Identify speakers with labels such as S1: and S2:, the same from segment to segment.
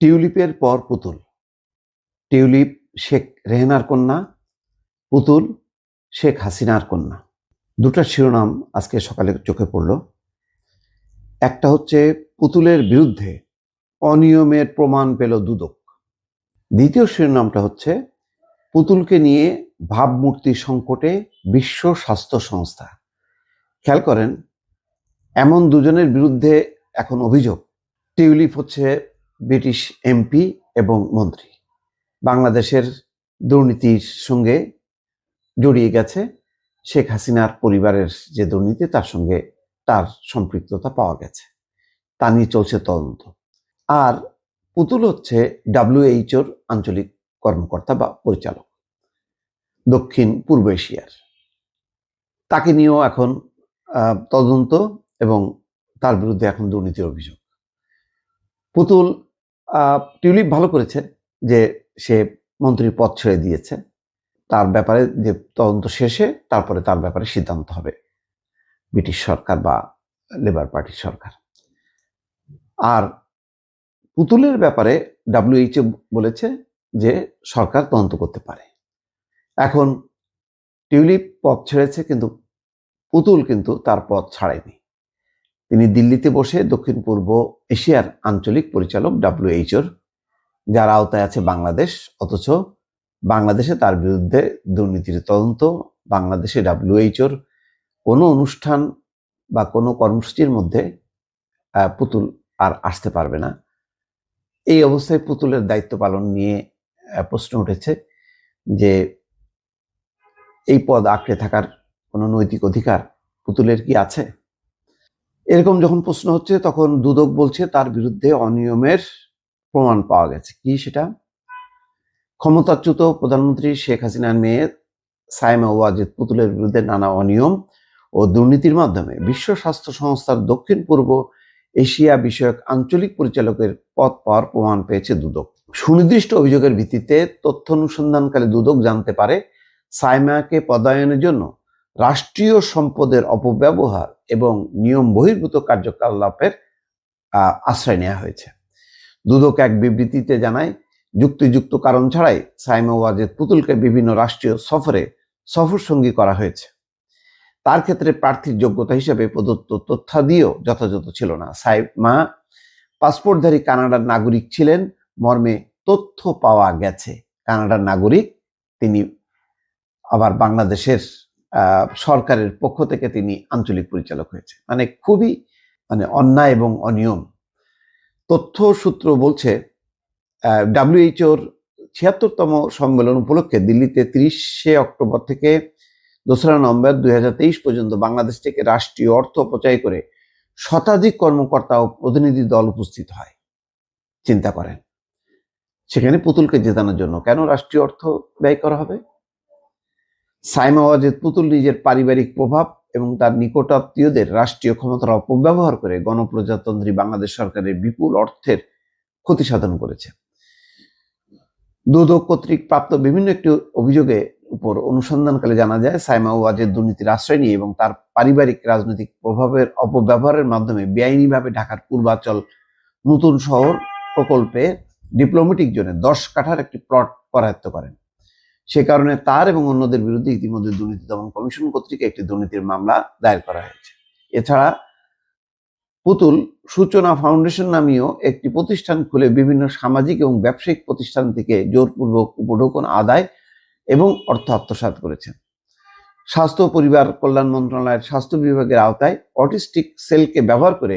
S1: টিউলিপের পর পুতুল। টিউলিপ শেখ রেহেনার কন্যা, পুতুল শেখ হাসিনার কন্যা। দুটার শিরোনাম আজকে সকালে চোখে পড়ল। একটা হচ্ছে পুতুলের বিরুদ্ধে অনিয়মের প্রমাণ পেল দুদক। দ্বিতীয় শিরোনামটা হচ্ছে পুতুলকে নিয়ে ভাবমূর্তি সংকটে বিশ্ব স্বাস্থ্য সংস্থা। খেয়াল করেন, এমন দুজনের বিরুদ্ধে এখন অভিযোগ। টিউলিপ হচ্ছে ব্রিটিশ এমপি এবং মন্ত্রী। বাংলাদেশের দুর্নীতির সঙ্গে জড়িয়ে গেছে শেখ হাসিনার পরিবারের যে দুর্নীতি, তার সঙ্গে তার সম্পৃক্ততা পাওয়া গেছে। তা নিয়ে চলছে তদন্ত। আর পুতুল হচ্ছে ডাব্লিউএইচওর আঞ্চলিক কর্মকর্তা বা পরিচালক, দক্ষিণ পূর্ব এশিয়ার। তাকে নিয়েও এখন তদন্ত এবং তার বিরুদ্ধে এখন দুর্নীতির অভিযোগ। পুতুল টিউলিপ ভালো করেছে যে সে মন্ত্রীর পদ ছেড়ে দিয়েছে। তার ব্যাপারে যে তদন্ত শেষে তারপরে তার ব্যাপারে সিদ্ধান্ত হবে ব্রিটিশ সরকার বা লেবার পার্টির সরকার। আর পুতুলের ব্যাপারে ডাব্লিউএইচও বলেছে যে সরকার তদন্ত করতে পারে। এখন টিউলিপ পথ ছেড়েছে কিন্তু পুতুল কিন্তু তার পথ ছাড়েনি। তিনি দিল্লিতে বসে দক্ষিণ পূর্ব এশিয়ার আঞ্চলিক পরিচালক ডাব্লিউএইচওর যার আওতায় আছে বাংলাদেশ, অথচ বাংলাদেশে তার বিরুদ্ধে দুর্নীতির তদন্ত, বাংলাদেশে ডাব্লিউএইচওর কোনো অনুষ্ঠান বা কোনো কর্মসূচির মধ্যে পুতুল আর আসতে পারবে না। এই অবস্থায় পুতুলের দায়িত্ব পালন নিয়ে প্রশ্ন উঠেছে যে এই পদ আঁকড়ে থাকার কোনো নৈতিক অধিকার পুতুলের কি আছে? এরকম যখন প্রশ্ন হচ্ছে, তখন দুদক বলছে তার বিরুদ্ধে অনিয়মের প্রমাণ পাওয়া গেছে। কি সেটা? ক্ষমতাচ্যুত প্রধানমন্ত্রী শেখ হাসিনার মেয়ে সাইমা ওয়াজিদ পুতুলের বিরুদ্ধে নানা অনিয়ম ও দুর্নীতির মাধ্যমে বিশ্ব স্বাস্থ্য সংস্থার দক্ষিণ পূর্ব এশিয়া বিষয়ক আঞ্চলিক পরিচালকের পদ পাওয়ার প্রমাণ পেয়েছে দুদক। সুনির্দিষ্ট অভিযোগের ভিত্তিতে তথ্য অনুসন্ধানকালে দুদক জানতে পারে সাইমাকে পদায়নের জন্য রাষ্ট্রীয় সম্পদের অপব্যবহার এবং নিয়ম বহির্ভূত কার্যকলাপের আশ্রয় নেওয়া হয়েছে। দুদক এক বিবৃতিতে জানায়, যুক্তিযুক্ত কারণ ছাড়াই সাইমা ওয়াজেদ পুতুলকে বিভিন্ন রাষ্ট্রীয় সফরে সফর সঙ্গী করা হয়েছে। তার ক্ষেত্রে প্রার্থীর যোগ্যতা হিসেবে প্রদত্ত তথ্যাদিও যথাযথ ছিল না। সাইমা পাসপোর্টধারী কানাডার নাগরিক ছিলেন, মর্মে তথ্য পাওয়া গেছে। কানাডার নাগরিক, তিনি আবার বাংলাদেশের সরকারের পক্ষ থেকে তিনি আঞ্চলিক পরিচালক হয়েছে। মানে খুবই মানে অন্যায় এবং অনিয়ম। তথ্য সূত্র বলছে ডাব্লিউএইচওর ছিয়াত্তরতম সম্মেলন উপলক্ষে দিল্লিতে তিরিশে অক্টোবর থেকে দোসরা নভেম্বর দুই হাজার তেইশ পর্যন্ত বাংলাদেশ থেকে রাষ্ট্রীয় অর্থ অপচয় করে শতাধিক কর্মকর্তা ও প্রতিনিধি দল উপস্থিত হয়। চিন্তা করেন, সেখানে পুতুলকে জেতানোর জন্য কেন রাষ্ট্রীয় অর্থ ব্যয় করা হবে? সাইমা ওয়াজেদ পুতুল নিজের পারিবারিক প্রভাব এবং তার নিকটাত্মীয়দের রাষ্ট্রীয় ক্ষমতার অপব্যবহার করে গণপ্রজাতন্ত্রী বাংলাদেশ সরকারের বিপুল অর্থের ক্ষতি সাধন করেছে। দুদক কর্তৃক প্রাপ্ত বিভিন্ন একটি অভিযোগে উপর অনুসন্ধানকালে জানা যায়, সাইমা ওয়াজের দুর্নীতির আশ্রয় নিয়ে এবং তার পারিবারিক রাজনৈতিক প্রভাবের অপব্যবহারের মাধ্যমে বেআইনিভাবে ঢাকার পূর্বাচল নতুন শহর প্রকল্পে ডিপ্লোমেটিক জোনে দশ কাঠার একটি প্লট করায়ত্ত করেন। সে কারণে তার এবং অন্যদের বিরুদ্ধে ইতিমধ্যে দুর্নীতি দমন কমিশন কর্তৃক একটি দুর্নীতির মামলা দায়ের করা হয়েছে। এছাড়া পুতুল সূচনা ফাউন্ডেশন নামীয় একটি প্রতিষ্ঠান খুলে বিভিন্ন সামাজিক এবং ব্যবসায়িক প্রতিষ্ঠান থেকে জোরপূর্বক উপঢৌকন আদায় এবং অর্থ আত্মসাৎ করেছেন। স্বাস্থ্য পরিবার কল্যাণ মন্ত্রণালয়ের স্বাস্থ্য বিভাগের আওতায় অটিস্টিক সেলকে ব্যবহার করে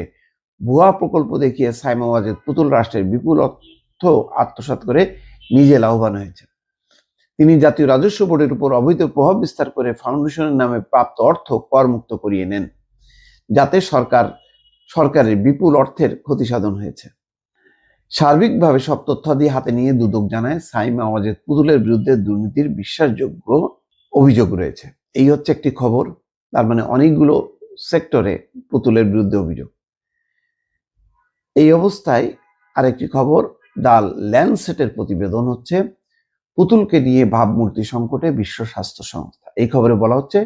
S1: ভুয়া প্রকল্প দেখিয়ে সাইমা ওয়াজেদ পুতুল রাষ্ট্রের বিপুল অর্থ আত্মসাৎ করে নিজে লাভবান হয়েছে তিনি জাতীয় রাজস্ব বোর্ডের উপর অবৈধ প্রভাব বিস্তার করে ফাউন্ডেশনের নামে প্রাপ্ত অর্থ করমুক্ত করিয়ে নেন, যাতে সরকার, সরকারের বিপুল অর্থের ক্ষতি সাধন হয়েছে। সার্বিকভাবে সব তথ্যাদি হাতে নিয়ে দুদক জানায় সাইমা আওয়াজেদ পুতুলের বিরুদ্ধে দুর্নীতির বিশ্বাসযোগ্য অভিযোগ রয়েছে। এই হচ্ছে একটি খবর, তার মানে অনেকগুলো সেক্টরে পুতুলের বিরুদ্ধে অভিযোগ। এই অবস্থায় আরেকটি খবর, দ্য ল্যান্ডসেটের প্রতিবেদন হচ্ছে পুতুলকে নিয়ে ভাবমূর্তি সংকটে বিশ্ব স্বাস্থ্য সংস্থা। এই খবরে বলা হচ্ছে,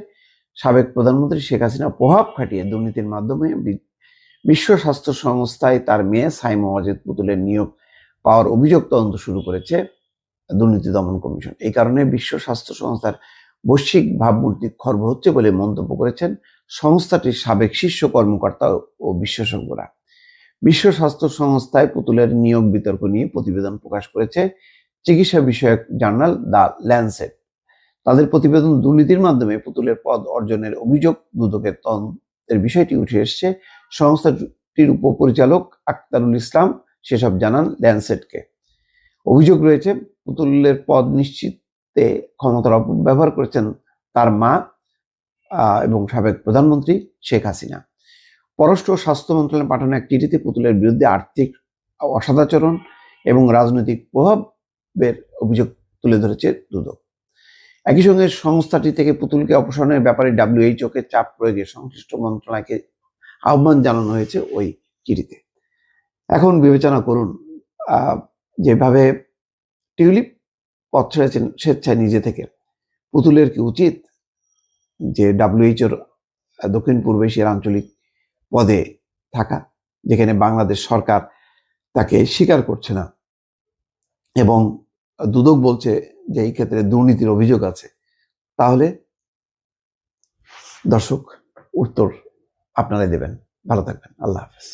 S1: সাবেক প্রধানমন্ত্রী শেখ হাসিনা প্রভাব খাটিয়ে দুর্নীতির মাধ্যমে বিশ্ব স্বাস্থ্য সংস্থায় তার মেয়ে সাইমা ওয়াজেদ পুতুলের নিয়োগ পাওয়ার অভিযোগ তদন্ত শুরু করেছে দুর্নীতি দমন কমিশন। এই কারণে বিশ্ব স্বাস্থ্য সংস্থার বৈশ্বিক ভাবমূর্তি খর্ব হচ্ছে বলে মন্তব্য করেছেন সংস্থাটির সাবেক শীর্ষ কর্মকর্তা ও বিশেষজ্ঞরা বিশ্ব স্বাস্থ্য সংস্থায় পুতুলের নিয়োগ বিতর্ক নিয়ে প্রতিবেদন প্রকাশ করেছে চিকিৎসা বিষয়ক জার্নাল দ্য ল্যান্সেট। তাদের প্রতিবেদন দুর্নীতির মাধ্যমে পুতুলের পদ অর্জনের অভিযোগ দুদকের তদন্তের বিষয়টি উঠে এসছে। সংস্থাটির উপপরিচালক আক্তারুল ইসলাম সেসব জানান ল্যান্সেটকে। অভিযোগ রয়েছে, পুতুলের পদ নিশ্চিতে ক্ষমতার অপব্যবহার করেছেন তার মা এবং সাবেক প্রধানমন্ত্রী শেখ হাসিনা। পররাষ্ট্র স্বাস্থ্য মন্ত্রণালয়ে পাঠানো এক চিঠিতে পুতুলের বিরুদ্ধে আর্থিক অসদাচরণ এবং রাজনৈতিক প্রভাবের অভিযোগ তুলে ধরেছে দুদক। একই সঙ্গে সংস্থাটি থেকে পুতুলকে অপসারণের ব্যাপারে ডাব্লিউএইচও কে চাপ প্রয়োগে সংশ্লিষ্ট মন্ত্রণালয়কে আহ্বান জানানো হয়েছে ওই চিঠিতে। এখন বিবেচনা করুন যেভাবে টিউলিপ পথ ছেড়েছেন স্বেচ্ছায় নিজে থেকে, পুতুলের কি উচিত যে ডাব্লিউএইচওর দক্ষিণ পূর্ব এশিয়ার আঞ্চলিক পদে থাকা, যেখানে বাংলাদেশ সরকার তাকে স্বীকার করছে না এবং দুদক বলছে যে এই ক্ষেত্রে দুর্নীতির অভিযোগ আছে। তাহলে দর্শক, উত্তর আপনারাই দেবেন। ভালো থাকবেন। আল্লাহ হাফেজ।